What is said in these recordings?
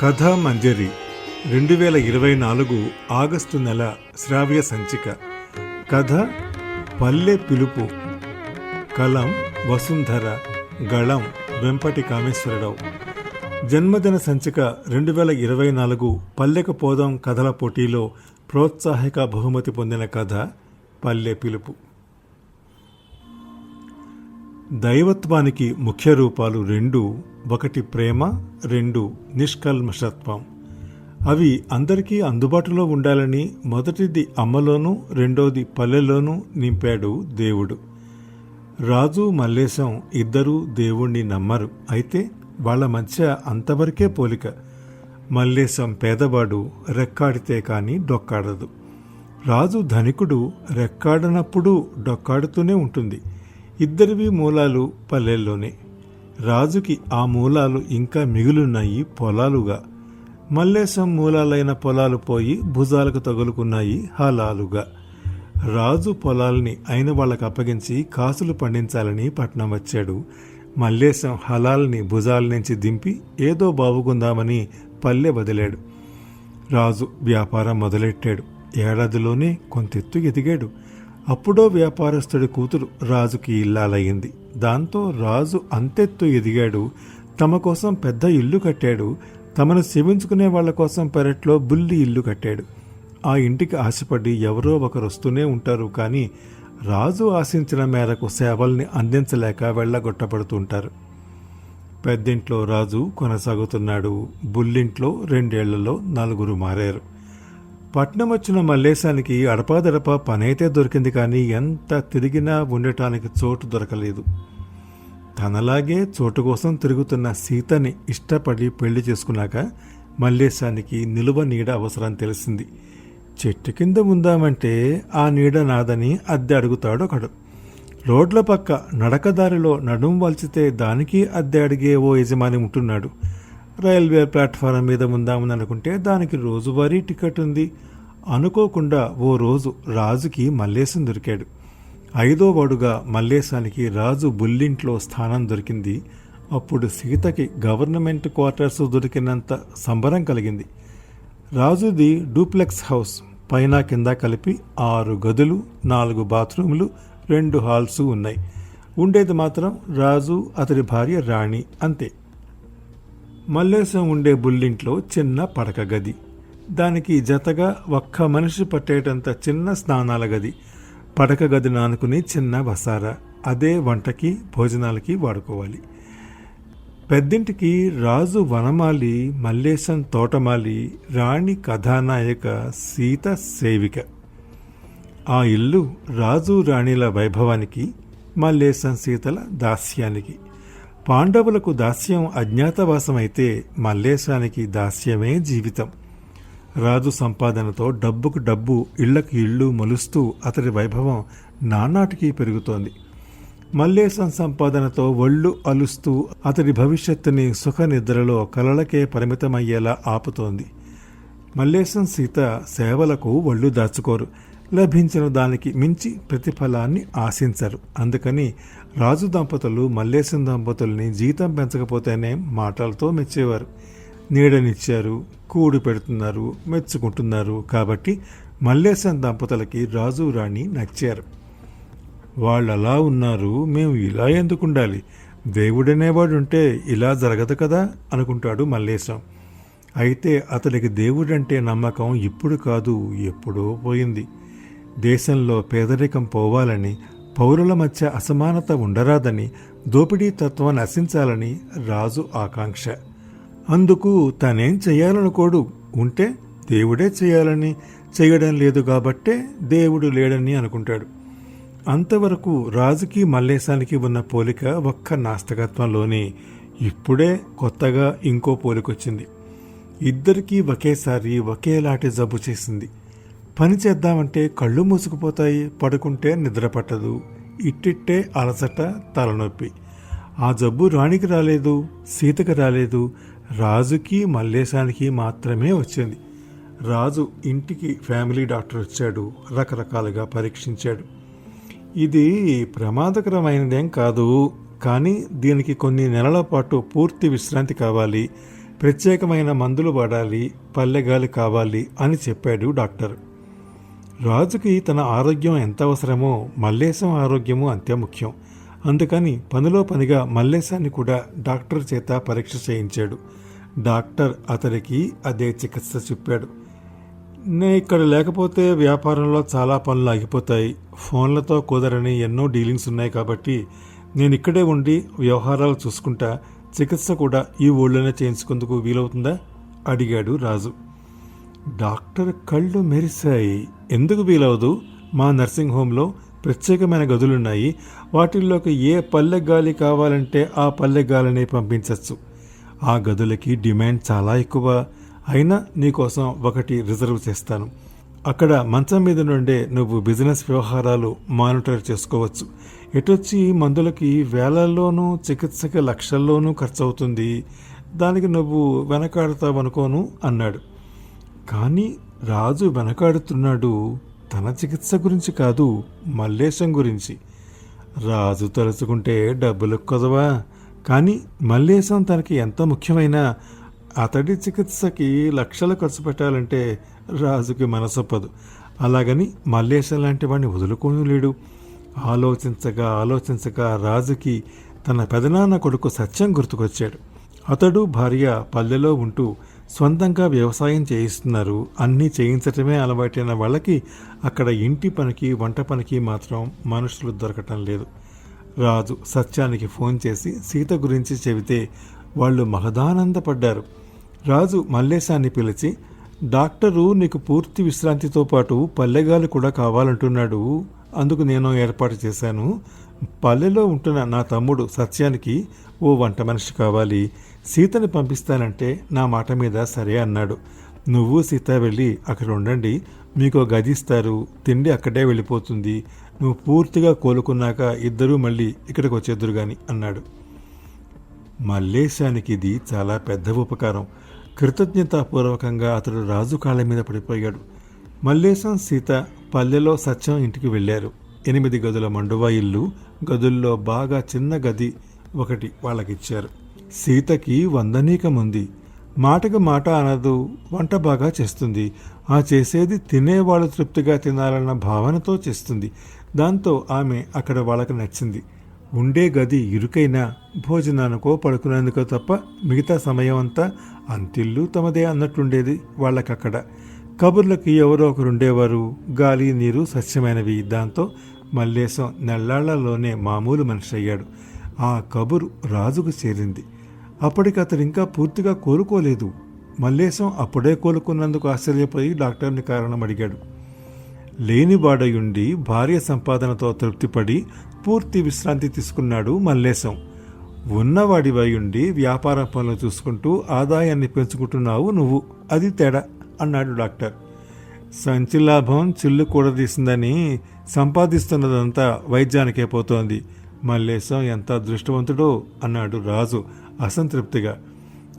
కథామంజరి రెండు వేల ఇరవై నాలుగు ఆగస్టు నెల శ్రావ్య సంచిక. కథ పల్లె పిలుపు. కలం వసుంధర గళం వెంపటి కామేశ్వరరావు జన్మదిన సంచిక రెండు వేల ఇరవై నాలుగు పల్లెకు పోదాం కథల పోటీలో ప్రోత్సాహక బహుమతి పొందిన కథ పల్లె పిలుపు. దైవత్వానికి ముఖ్య రూపాలు రెండు ఒకటి ప్రేమ రెండు నిష్కల్మషత్వం. అవి అందరికీ అందుబాటులో ఉండాలని మొదటిది అమ్మలోనూ రెండోది పల్లెలోనూ నింపాడు దేవుడు. రాజు మల్లేశం ఇద్దరూ దేవుణ్ణి నమ్మరు. అయితే వాళ్ళ మధ్య అంతవరకే పోలిక. మల్లేశం పేదవాడు రెక్కాడితే కానీ డొక్కాడదు. రాజు ధనికుడు రెక్కాడనప్పుడు డొక్కాడుతూనే ఉంటుంది. ఇద్దరివి మూలాలు పల్లెల్లోనే. రాజుకి ఆ మూలాలు ఇంకా మిగులున్నాయి పొలాలుగా. మల్లేశం మూలాలైన పొలాలు పోయి భుజాలకు తగులుకున్నాయి హలాలుగా. రాజు పొలాల్ని అయిన వాళ్ళకు అప్పగించి కాసులు పండించాలని పట్నం వచ్చాడు. మల్లేశం హలాల్ని భుజాల నుంచి దింపి ఏదో బావుకుందామని పల్లె వదిలాడు. రాజు వ్యాపారం మొదలెట్టాడు. ఏడాదిలోనే కొంతెత్తు ఎదిగాడు. అప్పుడో వ్యాపారస్తుడి కూతురు రాజుకి ఇల్లాలయ్యింది. దాంతో రాజు అంతెత్తు ఎదిగాడు. తమ కోసం పెద్ద ఇల్లు కట్టాడు. తమను సేవించుకునే వాళ్ళ కోసం పెరట్లో బుల్లి ఇల్లు కట్టాడు. ఆ ఇంటికి ఆశపడి ఎవరో ఒకరు వస్తూనే ఉంటారు. కానీ రాజు ఆశించిన మేరకు సేవల్ని అందించలేక వెళ్ళగొట్టబడుతుంటారు. పెద్దింట్లో రాజు కొనసాగుతున్నాడు. బుల్లింట్లో రెండేళ్ళలో నలుగురు మారారు. పట్నం వచ్చిన మల్లేశానికి అడపాదడపా పనైతే దొరికింది కానీ ఎంత తిరిగినా ఉండటానికి చోటు దొరకలేదు. తనలాగే చోటు కోసం తిరుగుతున్న సీతని ఇష్టపడి పెళ్ళి చేసుకున్నాక మల్లేశానికి నిలువ నీడ అవసరం తెలిసింది. చెట్టు కింద ఉందామంటే ఆ నీడ నాదని అద్దె అడుగుతాడు ఒకడు. రోడ్ల పక్క నడకదారిలో నడుం వలిచితే దానికి అద్దె అడిగే ఓ యజమాని ఉంటున్నాడు. రైల్వే ప్లాట్ఫారం మీద ఉందామని అనుకుంటే దానికి రోజువారీ టికెట్ ఉంది. అనుకోకుండా ఓ రోజు రాజుకి మల్లేశం దొరికాడు. ఐదో వాడుగా మల్లేశానికి రాజు బుల్లింట్లో స్థానం దొరికింది. అప్పుడు సీతకి గవర్నమెంట్ క్వార్టర్స్ దొరికినంత సంబరం కలిగింది. రాజుది డూప్లెక్స్ హౌస్ పైన కింద కలిపి ఆరు గదులు నాలుగు బాత్రూములు రెండు హాల్స్ ఉన్నాయి. ఉండేది మాత్రం రాజు అతడి భార్య రాణి అంతే. మల్లేశం ఉండే బుల్లింట్లో చిన్న పడక గది. దానికి జతగా ఒక్క మనిషి పట్టేటంత చిన్న స్నానాల గది. పడక గది నానుకుని చిన్న వసారా అదే వంటకి భోజనాలకి వాడుకోవాలి. పెద్దింటికి రాజు వనమాలి మల్లేశం తోటమాలి రాణి కథానాయక సీత సేవిక. ఆ ఇల్లు రాజు రాణిల వైభవానికి మల్లేశం సీతల దాస్యానికి. పాండవులకు దాస్యం అజ్ఞాతవాసమైతే మల్లేశానికి దాస్యమే జీవితం. రాజు సంపాదనతో డబ్బుకు డబ్బు ఇళ్ళకు ఇళ్ళు మలుస్తూ అతడి వైభవం నానాటికి పెరుగుతోంది. మల్లేశం సంపాదనతో ఒళ్ళు అలుస్తూ అతడి భవిష్యత్తుని సుఖ నిద్రలో కలలకే పరిమితమయ్యేలా ఆపుతోంది. మల్లేశం సీత సేవలకు ఒళ్ళు దాచుకోరు. లభించిన దానికి మించి ప్రతిఫలాన్ని ఆశించరు. అందుకని రాజు దంపతులు మల్లేశం దంపతుల్ని జీతం పెంచకపోతేనే మాటలతో మెచ్చేవారు. నీడనిచ్చారు కూడు పెడుతున్నారు మెచ్చుకుంటున్నారు కాబట్టి మల్లేశం దంపతులకి రాజు రాణి నచ్చారు. వాళ్ళు అలా ఉన్నారు మేము ఇలా ఎందుకు ఉండాలి దేవుడనేవాడు ఉంటే ఇలా జరగదు కదా? అనుకుంటాడు మల్లేశం. అయితే అతడికి దేవుడంటే నమ్మకం ఇప్పుడు కాదు ఎప్పుడో పోయింది. దేశంలో పేదరికం పోవాలని పౌరుల మధ్య అసమానత ఉండరాదని దోపిడీ తత్వం నశించాలని రాజు ఆకాంక్ష. అందుకు తనేం చేయాలనుకోడు? ఉంటే దేవుడే చేయాలని చేయడం లేదు కాబట్టే దేవుడు లేడని అనుకుంటాడు. అంతవరకు రాజుకి మల్లేశానికి ఉన్న పోలిక ఒక్క నాస్తికత్వంలోనే. ఇప్పుడే కొత్తగా ఇంకో పోలికొచ్చింది ఇద్దరికీ ఒకేసారి ఒకేలాంటి జబ్బు చేసింది. పని చేద్దామంటే కళ్ళు మూసుకుపోతాయి పడుకుంటే నిద్ర పట్టదు. ఇట్టిట్టే అలసట తలనొప్పి. ఆ జబ్బు రాణికి రాలేదు సీతకి రాలేదు. రాజుకి మల్లేశానికి మాత్రమే వచ్చింది. రాజు ఇంటికి ఫ్యామిలీ డాక్టర్ వచ్చాడు రకరకాలుగా పరీక్షించాడు. ఇది ప్రమాదకరమైనదేం కాదు కానీ దీనికి కొన్ని నెలల పాటు పూర్తి విశ్రాంతి కావాలి ప్రత్యేకమైన మందులు వాడాలి పల్లెగాలి కావాలి అని చెప్పాడు డాక్టర్. రాజుకి తన ఆరోగ్యం ఎంత అవసరమో మల్లేశం ఆరోగ్యము అంతే ముఖ్యం. అందుకని పనిలో పనిగా మల్లేశాన్ని కూడా డాక్టర్ చేత పరీక్ష చేయించాడు. డాక్టర్ అతడికి అదే చికిత్స చెప్పాడు. నే ఇక్కడ లేకపోతే వ్యాపారంలో చాలా పనులు ఆగిపోతాయి. ఫోన్లతో కుదరని ఎన్నో డీలింగ్స్ ఉన్నాయి కాబట్టి నేను ఇక్కడే ఉండి వ్యవహారాలు చూసుకుంటా. చికిత్స కూడా ఈ ఊళ్ళోనే చేయించుకుందుకు వీలవుతుందా? అడిగాడు రాజు. డాక్టర్ కళ్ళు మెరిశాయి. ఎందుకు వీలవదు? మా నర్సింగ్ హోంలో ప్రత్యేకమైన గదులున్నాయి. వాటిల్లోకి ఏ పల్లె గాలి కావాలంటే ఆ పల్లె గాలిని పంపించవచ్చు ఆ గదులకి డిమాండ్ చాలా ఎక్కువ. అయినా నీకోసం ఒకటి రిజర్వ్ చేస్తాను. అక్కడ మంచం మీద నుండే నువ్వు బిజినెస్ వ్యవహారాలు మానిటర్ చేసుకోవచ్చు. ఎటొచ్చి మందులకి వేలల్లోనూ చికిత్సకి లక్షల్లోనూ ఖర్చవుతుంది. దానికి నువ్వు వెనకాడతావనుకోను అన్నాడు. కానీ రాజు వెనకాడుతున్నాడు తన చికిత్స గురించి కాదు మల్లేశం గురించి. రాజు తలుచుకుంటే డబ్బులు కొదవా? కానీ మల్లేశం తనకి ఎంత ముఖ్యమైన అతడి చికిత్సకి లక్షలు ఖర్చు పెట్టాలంటే రాజుకి మనసొప్పదు అలాగని మల్లేశం లాంటి వాడిని వదులుకోను లేడు. ఆలోచించగా ఆలోచించగా రాజుకి తన పెదనాన్న కొడుకు సత్యం గుర్తుకొచ్చాడు. అతడు భార్య పల్లెలో ఉంటూ సొంతంగా వ్యవసాయం చేయిస్తున్నారు. అన్నీ చేయించటమే అలవాటైన వాళ్ళకి అక్కడ ఇంటి పనికి వంట పనికి మాత్రం మనుషులు దొరకటం లేదు. రాజు సత్యానికి ఫోన్ చేసి సీత గురించి చెబితే వాళ్ళు మహదానందపడ్డారు. రాజు మల్లేశాన్ని పిలిచి డాక్టరు నీకు పూర్తి విశ్రాంతితో పాటు పల్లెగాలు కూడా కావాలంటున్నాడు. అందుకు నేను ఏర్పాటు చేశాను. పల్లెలో ఉంటున్న నా తమ్ముడు సత్యానికి ఓ వంట మనిషి కావాలి. సీతని పంపిస్తానంటే నా మాట మీద సరే అన్నాడు. నువ్వు సీత వెళ్ళి అక్కడ ఉండండి. మీకు గది ఇస్తారు. తిండి అక్కడే వెళ్ళిపోతుంది. నువ్వు పూర్తిగా కోలుకున్నాక ఇద్దరూ మళ్ళీ ఇక్కడికి వచ్చేద్దరు గాని అన్నాడు. మల్లేశానికి ఇది చాలా పెద్ద ఉపకారం. కృతజ్ఞతాపూర్వకంగా అతడు రాజు కాళ్ళ మీద పడిపోయాడు. మల్లేశం సీత పల్లెలో సత్యం ఇంటికి వెళ్ళారు. ఎనిమిది గదుల మండువా ఇల్లు గదుల్లో బాగా చిన్న గది ఒకటి వాళ్ళకిచ్చారు. సీతకి వందనీకముంది. మాటకు మాట అనదు వంట బాగా చేస్తుంది. ఆ చేసేది తినేవాళ్ళు తృప్తిగా తినాలన్న భావనతో చేస్తుంది. దాంతో ఆమె అక్కడ వాళ్ళకి నచ్చింది. ఉండే గది ఇరుకైనా భోజనానికో పడుకునేందుకో తప్ప మిగతా సమయం అంతా అంతిల్లు తమదే అన్నట్టుండేది వాళ్ళకక్కడ. కబుర్లకి ఎవరో ఒకరుండేవారు గాలి నీరు సస్యమైనవి. దాంతో మల్లేశం నెల్లాళ్ళలోనే మామూలు మనిషి అయ్యాడు ఆ కబురు రాజుకు చేరింది. అప్పటికతడు ఇంకా పూర్తిగా కోలుకోలేదు. మల్లేశం అప్పుడే కోలుకున్నందుకు ఆశ్చర్యపోయి డాక్టర్ని కారణం అడిగాడు లేనివాడయుండి భార్య సంపాదనతో తృప్తిపడి పూర్తి విశ్రాంతి తీసుకున్నాడు మల్లేశం. ఉన్నవాడివయుండి వ్యాపార పనులు చూసుకుంటూ ఆదాయాన్ని పెంచుకుంటున్నావు నువ్వు. అది తేడా. అన్నాడు డాక్టర్. సంచి లాభం చిల్లు కూడదీసిందని సంపాదిస్తున్నదంతా వైద్యానికే పోతోంది. మల్లేశం ఎంత అదృష్టవంతుడో అన్నాడు రాజు అసంతృప్తిగా.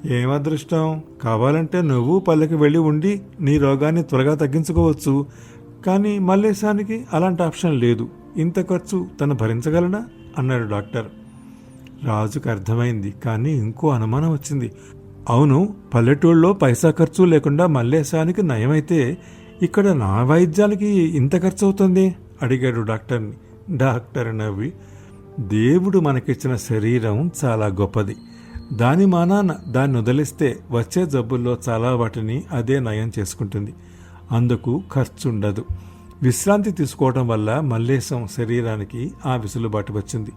ఏం అదృష్టం కావాలంటే నువ్వు పల్లెకి వెళ్ళి ఉండి నీ రోగాన్ని త్వరగా తగ్గించుకోవచ్చు. కానీ మల్లేశానికి అలాంటి ఆప్షన్ లేదు. ఇంత ఖర్చు తను భరించగలనా? అన్నాడు డాక్టర్. రాజుకు అర్థమైంది కానీ ఇంకో అనుమానం వచ్చింది. అవును పల్లెటూళ్ళలో పైసా ఖర్చు లేకుండా మల్లేశానికి నయమైతే ఇక్కడ నా వైద్యానికి ఇంత ఖర్చు అవుతుంది అడిగాడు డాక్టర్ని డాక్టర్ నవ్వి. దేవుడు మనకిచ్చిన శరీరం చాలా గొప్పది. దాని మానాన దాన్ని వదిలిస్తే వచ్చే జబ్బుల్లో చాలా వాటిని అదే నయం చేసుకుంటుంది. అందుకు ఖర్చుండదు. విశ్రాంతి తీసుకోవడం వల్ల మల్లేశం శరీరానికి ఆ విసులుబాటు వచ్చింది.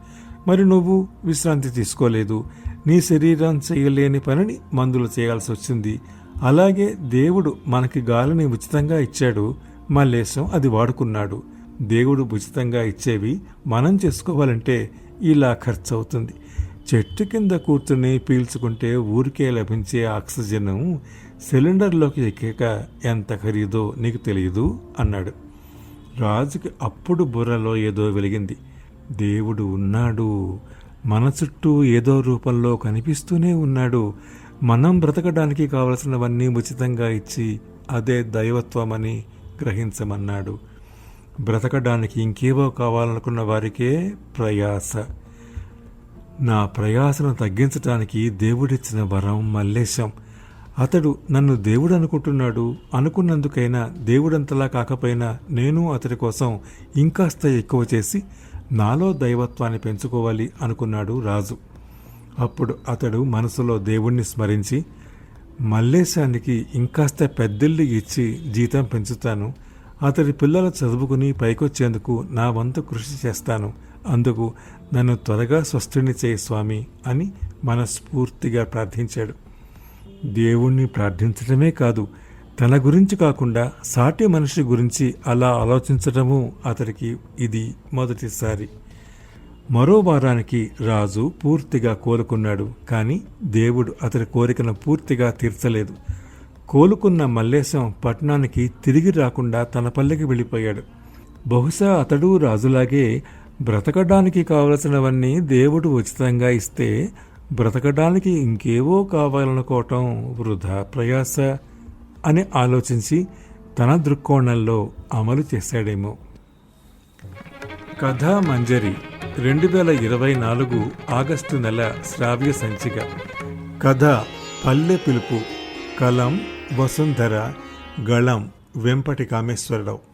మరి నువ్వు విశ్రాంతి తీసుకోలేదు. నీ శరీరం చేయలేని పనిని మందులు చేయాల్సి వచ్చింది. అలాగే దేవుడు మనకి గాలిని ఉచితంగా ఇచ్చాడు. మల్లేశం అది వాడుకున్నాడు. దేవుడు ఉచితంగా ఇచ్చేవి మనం చేసుకోవాలంటే ఇలా ఖర్చు అవుతుంది చెట్టు కింద కూర్చుని పీల్చుకుంటే ఊరికే లభించే ఆక్సిజన్ సిలిండర్లోకి ఎక్కాక ఎంత ఖరీదో నీకు తెలియదు అన్నాడు. రాజుకి అప్పుడు బుర్రలో ఏదో వెలిగింది. దేవుడు ఉన్నాడు. మన చుట్టూ ఏదో రూపంలో కనిపిస్తూనే ఉన్నాడు. మనం బ్రతకడానికి కావలసినవన్నీ ఉచితంగా ఇచ్చి అదే దైవత్వమని గ్రహించమన్నాడు. బ్రతకడానికి ఇంకేవో కావాలనుకున్న వారికే ప్రయాస. నా ప్రయాసను తగ్గించటానికి దేవుడిచ్చిన వరం మల్లేశం. అతడు నన్ను దేవుడు అనుకుంటున్నాడు అనుకున్నందుకైనా దేవుడంతలా కాకపోయినా నేను అతడి కోసం ఇంకాస్త ఎక్కువ చేసి నాలో దైవత్వాన్ని పెంచుకోవాలి అనుకున్నాడు రాజు. అప్పుడు అతడు మనసులో దేవుణ్ణి స్మరించి మల్లేశానికి ఇంకాస్త పెద్దిల్లు ఇచ్చి జీతం పెంచుతాను. అతడి పిల్లలు చదువుకుని పైకొచ్చేందుకు నా వంతు కృషి చేస్తాను. అందుకు నన్ను త్వరగా స్వస్థుని చేయి స్వామి అని మనస్ఫూర్తిగా ప్రార్థించాడు. దేవుణ్ణి ప్రార్థించడమే కాదు తన గురించి కాకుండా సాటి మనిషి గురించి అలా ఆలోచించటము అతడికి ఇది మొదటిసారి. మరో వారానికి రాజు పూర్తిగా కోలుకున్నాడు కానీ దేవుడు అతడి కోరికను పూర్తిగా తీర్చలేదు. కోలుకున్న మల్లేశం పట్టణానికి తిరిగి రాకుండా తన పల్లెకి వెళ్ళిపోయాడు. బహుశా అతడు రాజులాగే బ్రతకడానికి కావలసినవన్నీ దేవుడు ఉచితంగా ఇస్తే బ్రతకడానికి ఇంకేవో కావాలనుకోవటం వృధా ప్రయాస. అని ఆలోచించి తన దృక్కోణంలో అమలు చేశాడేమో. కథా మంజరి రెండు వేల ఇరవై నాలుగు ఆగస్టు నెల శ్రావ్య సంచిక. కథ పల్లె పిలుపు కలం వసుంధర గళం వెంపటి కామేశ్వరరావు.